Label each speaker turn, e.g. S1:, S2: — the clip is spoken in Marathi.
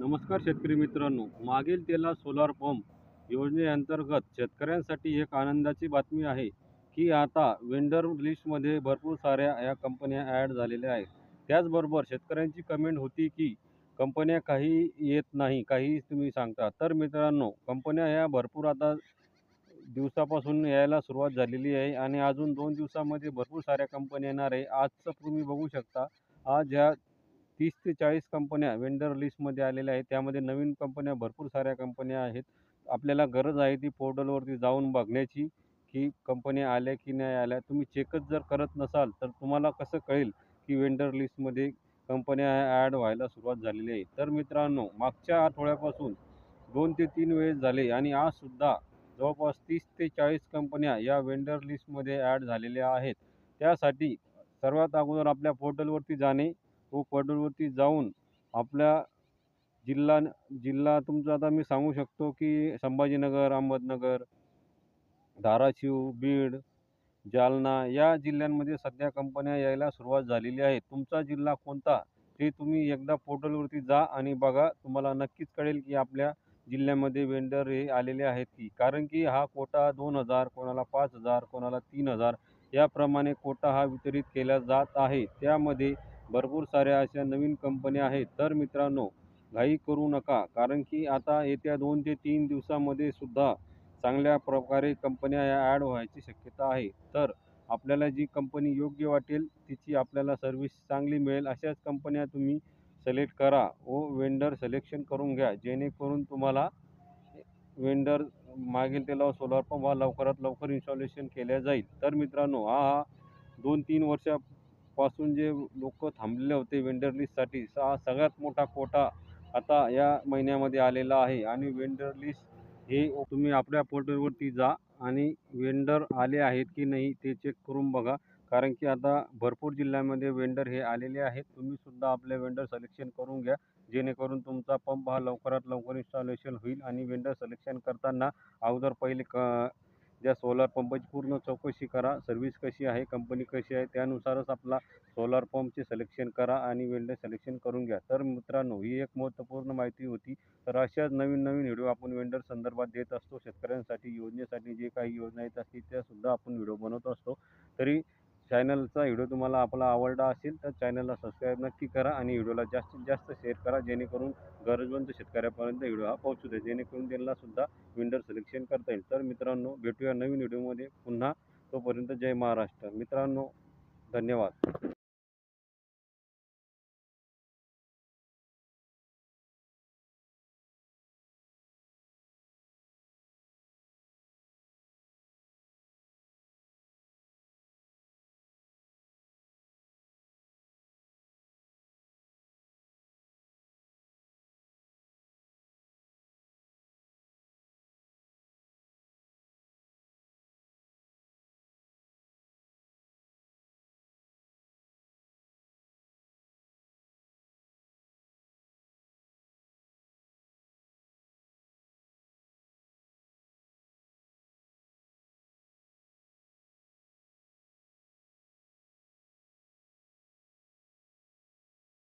S1: नमस्कार शेतकरी मित्रांनो. मागील तेला सोलार पंप योजनेअंतर्गत शेतकऱ्यांसाठी एक आनंदाची बातमी आहे की आता वेंडर लिस्टमध्ये भरपूर साऱ्या या कंपन्या ॲड झालेल्या आहेत. त्याचबरोबर शेतकऱ्यांची कमेंट होती की कंपन्या काही येत नाही काही तुम्ही सांगता. तर मित्रांनो कंपन्या ह्या भरपूर आता दिवसापासून यायला सुरुवात झालेली आहे आणि अजून दोन दिवसामध्ये भरपूर साऱ्या कंपन्या येणार आहे. आजचं तुम्ही बघू शकता. आज ह्या तीस ते चाळीस कंपन्या वेंडर लिस्टमध्ये आलेल्या आहेत. त्यामध्ये नवीन कंपन्या भरपूर साऱ्या कंपन्या आहेत. आपल्याला गरज आहे ती पोर्टलवरती जाऊन बघण्याची की कंपन्या आल्या की नाही आल्या. तुम्ही चेकच जर करत नसाल तर तुम्हाला कसं कळेल की वेंडर लिस्टमध्ये कंपन्या ॲड व्हायला सुरुवात झालेली आहे? तर मित्रांनो मागच्या आठवड्यापासून दोन ते तीन वेळेस झाले आणि आजसुद्धा जवळपास तीस ते चाळीस कंपन्या या वेंडर लिस्टमध्ये ॲड झालेल्या आहेत. त्यासाठी सर्वात अगोदर आपल्या पोर्टलवरती जाणे तो पोर्टलवरती जाऊन आपल्या जिल्हा जिल्हा तुमचा आता मी सांगू शकतो की संभाजीनगर अहमदनगर धाराशिव बीड जालना या जिल्ह्यांमध्ये सध्या कंपन्या यायला सुरुवात झालेली आहे. तुमचा जिल्हा कोणता ते तुम्ही एकदा पोर्टलवरती जा आणि बघा. तुम्हाला नक्कीच कळेल की आपल्या जिल्ह्यामध्ये वेंडर हे आलेले आहेत की. कारण की हा कोटा दोन हजार कोणाला पाच हजार कोणाला तीन हजार याप्रमाणे कोटा हा वितरित केला जात आहे. त्यामध्ये भरपूर साऱ्या अशा नवीन कंपन्या आहेत. तर मित्रांनो घाई करू नका. कारण की आता येत्या दोन ते तीन दिवसामध्ये सुद्धा चांगल्या प्रकारे कंपन्या या ॲड व्हायची शक्यता आहे. तर आपल्याला जी कंपनी योग्य वाटेल तिची आपल्याला सर्व्हिस चांगली मिळेल. अशाच कंपन्या तुम्ही सिलेक्ट करा व वेंडर सिलेक्शन करून घ्या. जेणेकरून तुम्हाला वेंडर मागील त्याला सोलार पंप हा लवकरात लवकर इन्स्टॉलेशन केल्या जाईल. तर मित्रांनो हा हा दोन तीन वर्षा पासून जे लोक थांबलेले होते वेंडर लिस्टसाठी हा सगळ्यात मोठा कोटा आता या महिन्यामध्ये आलेला आहे. आणि वेंडर लिस्ट हे तुम्ही आपल्या पोर्टलवरती जा आणि वेंडर आले आहेत की नाही ते चेक करून बघा. कारण की आता भरपूर जिल्ह्यामध्ये वेंडर हे आलेले आहेत. तुम्हीसुद्धा आपले वेंडर सलेक्शन करून घ्या. जेणेकरून तुमचा पंप हा लवकरात लवकर इन्स्टॉलेशन होईल आणि वेंडर सलेक्शन करताना अगोदर पहिले क ज्या सोलार पंपाची पूर्ण चौकशी करा सर्व्हिस कशी आहे कंपनी कशी आहे त्यानुसारच आपला सोलार पंपचे सिलेक्शन करा आणि वेल्डर सिलेक्शन करून घ्या. तर मित्रांनो ही एक महत्त्वपूर्ण माहिती होती. तर अशाच नवीन नवीन व्हिडिओ आपण वेंडर संदर्भात देत असतो. शेतकऱ्यांसाठी योजनेसाठी जे काही योजना येत असतील त्यासुद्धा आपण व्हिडिओ बनवत असतो. तरी चॅनलचा व्हिडिओ तुम्हाला आपला आवडला असेल तर चॅनलला सबस्क्राईब नक्की करा आणि व्हिडिओला जास्तीत जास्त शेअर करा जेणेकरून गरजवंत शेतकऱ्यापर्यंत व्हिडिओ हा पोहोचू दे. जेणेकरून त्यांनासुद्धा विंडर सिलेक्शन करता येईल. तर मित्रांनो भेटूया नवीन व्हिडिओमध्ये पुन्हा. तोपर्यंत जय महाराष्ट्र. मित्रांनो धन्यवाद.